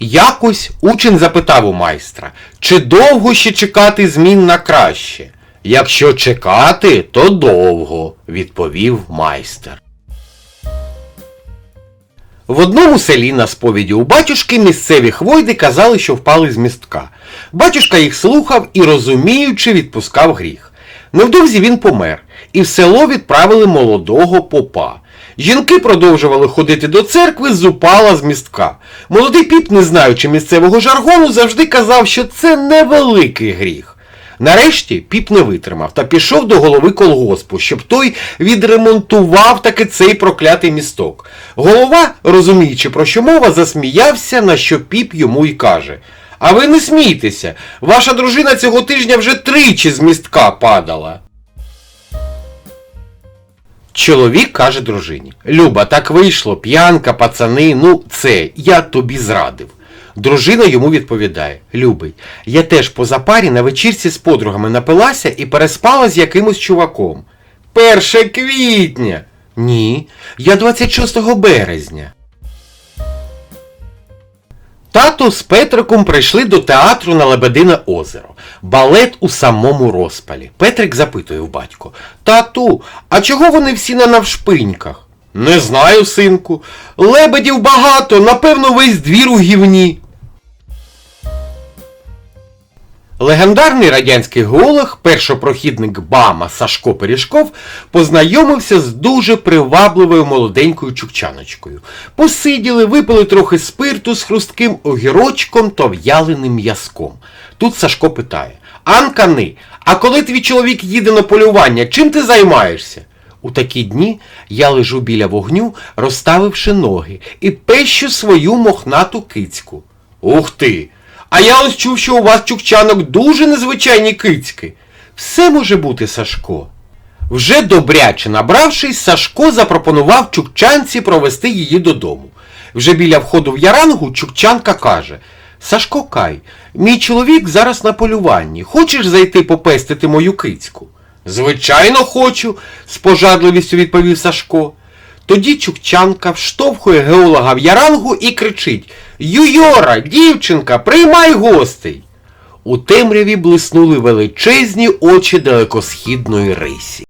Якось учень запитав у майстра, чи довго ще чекати змін на краще? Якщо чекати, то довго, відповів майстер. В одному селі на сповіді у батюшки місцеві хвойди казали, що впали з містка. Батюшка їх слухав і, розуміючи, відпускав гріх. Невдовзі він помер, і в село відправили молодого попа. Жінки продовжували ходити до церкви з упала з містка. Молодий піп, не знаючи місцевого жаргону, завжди казав, що це невеликий гріх. Нарешті піп не витримав та пішов до голови колгоспу, щоб той відремонтував таки цей проклятий місток. Голова, розуміючи, про що мова, засміявся, на що піп йому й каже. А ви не смійтеся, ваша дружина цього тижня вже тричі з містка падала. Чоловік каже дружині: Люба, так вийшло, п'янка, пацани, ну це, я тобі зрадив. Дружина йому відповідає: Любий, я теж по запарі на вечірці з подругами напилася і переспала з якимось чуваком. Перше квітня. Ні, я 26 березня. Тато з Петриком прийшли до театру на Лебедине озеро. Балет у самому розпалі. Петрик запитує в батько. Тату, а чого вони всі на навшпиньках? Не знаю, синку. Лебедів багато, напевно, весь двір у гівні. Легендарний радянський геолог, першопрохідник БАМа Сашко Пиріжков, познайомився з дуже привабливою молоденькою чукчаночкою. Посиділи, випили трохи спирту з хрустким огірочком та в'яленим м'язком. Тут Сашко питає: Анкани, а коли твій чоловік їде на полювання, чим ти займаєшся? У такі дні я лежу біля вогню, розставивши ноги, і пещу свою мохнату кицьку. Ух ти! А я ось чув, що у вас, чукчанок, дуже незвичайні кицьки. Все може бути, Сашко. Вже добряче набравшись, Сашко запропонував чукчанці провести її додому. Вже біля входу в ярангу чукчанка каже Сашко Кай, мій чоловік зараз на полюванні. Хочеш зайти попестити мою кицьку? Звичайно, хочу, з пожадливістю відповів Сашко. Тоді Чукчанка вштовхує геолога в ярангу і кричить Юйора, дівчинка, приймай гостей. У темряві блиснули величезні очі далекосхідної рисі.